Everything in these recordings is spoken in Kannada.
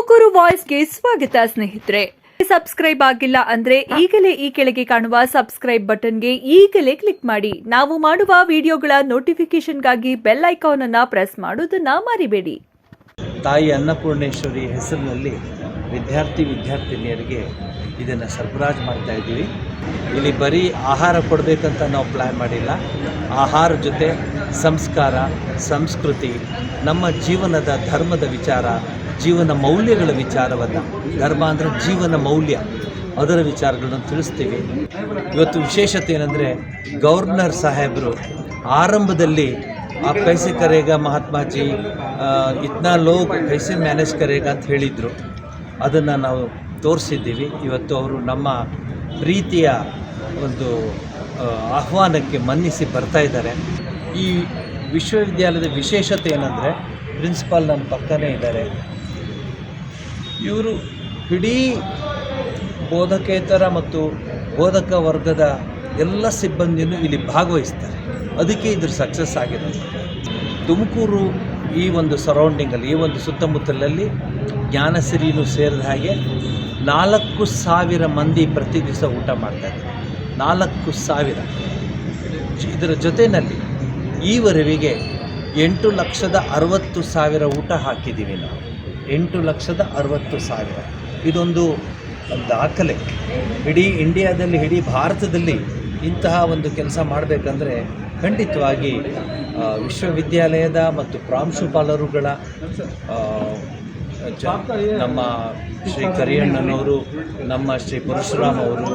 ತುಮಕೂರು ವಾಯ್ಸ್ಗೆ ಸ್ವಾಗತ, ಸ್ನೇಹಿತರೆ. ಸಬ್ಸ್ಕ್ರೈಬ್ ಆಗಿಲ್ಲ ಅಂದ್ರೆ ಈಗಲೇ ಈ ಕೆಳಗೆ ಕಾಣುವ ಸಬ್ಸ್ಕ್ರೈಬ್ ಬಟನ್ಗೆ ಈಗಲೇ ಕ್ಲಿಕ್ ಮಾಡಿ. ನಾವು ಮಾಡುವ ವಿಡಿಯೋಗಳ ನೋಟಿಫಿಕೇಶನ್ಗಾಗಿ ಬೆಲ್ ಐಕಾನ್ ಅನ್ನ ಪ್ರೆಸ್ ಮಾಡೋದನ್ನ ಮರಿಬೇಡಿ. ತಾಯಿ ಅನ್ನಪೂರ್ಣೇಶ್ವರಿ ಹೆಸರಿನಲ್ಲಿ ವಿದ್ಯಾರ್ಥಿ ವಿದ್ಯಾರ್ಥಿನಿಯರಿಗೆ ಇದನ್ನು ಸರಬರಾಜು ಮಾಡ್ತಾ ಇದ್ದೀವಿ. ಇಲ್ಲಿ ಬರೀ ಆಹಾರ ಕೊಡಬೇಕಂತ ನಾವು ಪ್ಲ್ಯಾನ್ ಮಾಡಿಲ್ಲ. ಆಹಾರ ಜೊತೆ ಸಂಸ್ಕಾರ, ಸಂಸ್ಕೃತಿ, ನಮ್ಮ ಜೀವನದ ಧರ್ಮದ ವಿಚಾರ ಜೀವನ ಮೌಲ್ಯಗಳ ವಿಚಾರವನ್ನು, ಧರ್ಮ ಅಂದರೆ ಜೀವನ ಮೌಲ್ಯ, ಅದರ ವಿಚಾರಗಳನ್ನು ತಿಳಿಸ್ತೀವಿ. ಇವತ್ತು ವಿಶೇಷತೆ ಏನಂದರೆ, ಗವರ್ನರ್ ಸಾಹೇಬರು ಆರಂಭದಲ್ಲಿ ಆ ಕೈಸೆ ಕರೆಗ ಮಹಾತ್ಮಾಜಿ ಇತ್ನಾ ಲೋಗ್ ಕೈಸೆ ಮ್ಯಾನೇಜ್ ಕರೆಗ ಅಂತ ಹೇಳಿದರು. ಅದನ್ನು ನಾವು ತೋರಿಸಿದ್ದೀವಿ. ಇವತ್ತು ಅವರು ನಮ್ಮ ಪ್ರೀತಿಯ ಒಂದು ಆಹ್ವಾನಕ್ಕೆ ಮನ್ನಿಸಿ ಬರ್ತಾ ಇದ್ದಾರೆ. ಈ ವಿಶ್ವವಿದ್ಯಾಲಯದ ವಿಶೇಷತೆ ಏನಂದರೆ, ಪ್ರಿನ್ಸಿಪಾಲ್ ನಮ್ಮ ಪಕ್ಕನೇ ಇದ್ದಾರೆ. ಇವರು ಇಡೀ ಬೋಧಕೇತರ ಮತ್ತು ಬೋಧಕ ವರ್ಗದ ಎಲ್ಲ ಸಿಬ್ಬಂದಿಯನ್ನು ಇಲ್ಲಿ ಭಾಗವಹಿಸ್ತಾರೆ. ಅದಕ್ಕೆ ಇದ್ರ ಸಕ್ಸಸ್ ಆಗಿರೋದು. ತುಮಕೂರು ಈ ಒಂದು ಸರೌಂಡಿಂಗಲ್ಲಿ ಈ ಒಂದು ಸುತ್ತಮುತ್ತಲಲ್ಲಿ ಜ್ಞಾನಸಿರಿನೂ ಸೇರಿದ ಹಾಗೆ ನಾಲ್ಕು ಸಾವಿರ ಮಂದಿ ಪ್ರತಿ ದಿವಸ ಊಟ ಮಾಡ್ತಾರೆ ನಾಲ್ಕು ಸಾವಿರ. ಇದರ ಜೊತೆಯಲ್ಲಿ ಈವರೆವಿಗೆ ಎಂಟು ಲಕ್ಷದ ಅರವತ್ತು ಸಾವಿರ ಊಟ ಹಾಕಿದ್ದೀವಿ ನಾವು. ಎಂಟು ಲಕ್ಷದ ಅರವತ್ತು ಸಾವಿರ. ಇದೊಂದು ದಾಖಲೆ. ಇಡೀ ಇಂಡಿಯಾದಲ್ಲಿ, ಇಡೀ ಭಾರತದಲ್ಲಿ ಇಂತಹ ಒಂದು ಕೆಲಸ ಮಾಡಬೇಕಂದ್ರೆ ಖಂಡಿತವಾಗಿ ವಿಶ್ವವಿದ್ಯಾಲಯದ ಮತ್ತು ಪ್ರಾಂಶುಪಾಲರುಗಳ ನಮ್ಮ ಶ್ರೀ ಕರಿಯಣ್ಣನವರು, ನಮ್ಮ ಶ್ರೀ ಪರಶುರಾಮ್ ಅವರು,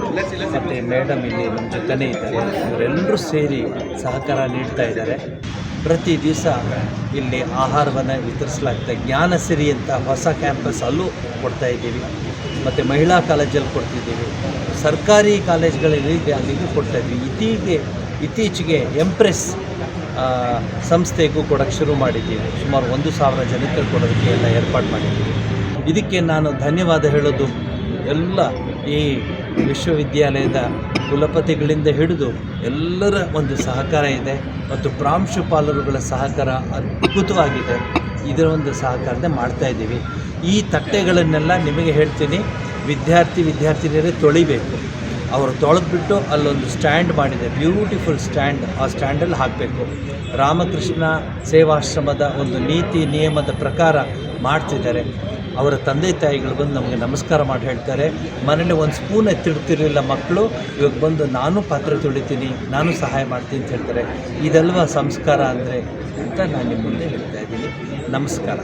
ಮತ್ತು ಮೇಡಮ್ ಇಲ್ಲಿ ನಮ್ಮ ಜೊತೆನೇ ಇದ್ದಾರೆ. ಇವರೆಲ್ಲರೂ ಸೇರಿ ಸಹಕಾರ ನೀಡ್ತಾ ಇದ್ದಾರೆ. ಪ್ರತಿ ದಿವಸ ಇಲ್ಲಿ ಆಹಾರವನ್ನು ವಿತರಿಸಲಾಗ್ತದೆ. ಜ್ಞಾನಸಿರಿ ಅಂತ ಹೊಸ ಕ್ಯಾಂಪಸ್ ಅಲ್ಲೂ ಕೊಡ್ತಾ ಇದ್ದೀವಿ. ಮತ್ತು ಮಹಿಳಾ ಕಾಲೇಜಲ್ಲಿ ಕೊಡ್ತಿದ್ದೀವಿ. ಸರ್ಕಾರಿ ಕಾಲೇಜ್ಗಳಲ್ಲಿ ಅಲ್ಲಿಗೂ ಕೊಡ್ತಾ ಇದ್ದೀವಿ ಇತ್ತೀಗೆ ಇತ್ತೀಚೆಗೆ ಎಂಪ್ರೆಸ್ ಸಂಸ್ಥೆಗೂ ಕೊಡೋಕ್ಕೆ ಶುರು ಮಾಡಿದ್ದೀವಿ. ಸುಮಾರು ಒಂದು ಸಾವಿರ ಜನಕ್ಕೆ ಕೊಡೋದಕ್ಕೆ ಎಲ್ಲ ಏರ್ಪಾಡು ಮಾಡಿದ್ದೀವಿ. ಇದಕ್ಕೆ ನಾನು ಧನ್ಯವಾದ ಹೇಳೋದು, ಎಲ್ಲ ಈ ವಿಶ್ವವಿದ್ಯಾಲಯದ ಕುಲಪತಿಗಳಿಂದ ಹಿಡಿದು ಎಲ್ಲರ ಒಂದು ಸಹಕಾರ ಇದೆ ಮತ್ತು ಪ್ರಾಂಶುಪಾಲರುಗಳ ಸಹಕಾರ ಅದ್ಭುತವಾಗಿದೆ. ಇದರ ಒಂದು ಸಹಕಾರದಿಂದ ಮಾಡ್ತಾ ಇದ್ದೀವಿ. ಈ ತಟ್ಟೆಗಳನ್ನೆಲ್ಲ ನಿಮಗೆ ಹೇಳ್ತೀನಿ. ವಿದ್ಯಾರ್ಥಿ ವಿದ್ಯಾರ್ಥಿನಿಯರೇ ತೊಳಿಬೇಕು. ಅವರು ತೊಳೆದ್ಬಿಟ್ಟು ಅಲ್ಲೊಂದು ಸ್ಟ್ಯಾಂಡ್ ಮಾಡಿದೆ. ಬ್ಯೂಟಿಫುಲ್ ಸ್ಟ್ಯಾಂಡ್ ಆ ಸ್ಟ್ಯಾಂಡಲ್ಲಿ ಹಾಕಬೇಕು. ರಾಮಕೃಷ್ಣ ಸೇವಾಶ್ರಮದ ಒಂದು ನೀತಿ ನಿಯಮದ ಪ್ರಕಾರ ಮಾಡ್ತಿದ್ದಾರೆ. ಅವರ ತಂದೆ ತಾಯಿಗಳು ಬಂದು ನಮಗೆ ನಮಸ್ಕಾರ ಮಾಡಿ ಹೇಳ್ತಾರೆ ಮನೇಲಿ ಒಂದು ಸ್ಪೂನ್ ಎತ್ತಿಡ್ತಿರಲಿಲ್ಲ ಮಕ್ಕಳು, ಇವಾಗ ಬಂದು ನಾನು ಪಾತ್ರೆ ತೊಳಿತೀನಿ, ನಾನು ಸಹಾಯ ಮಾಡ್ತೀನಿ ಅಂತ ಹೇಳ್ತಾರೆ. ಇದಲ್ವಾ ಸಂಸ್ಕಾರ ಅಂದರೆ ಅಂತ ನಾನು ನಿಮ್ಮ ಮುಂದೆ ಹೇಳ್ತಾ ಇದ್ದೀನಿ. ನಮಸ್ಕಾರ.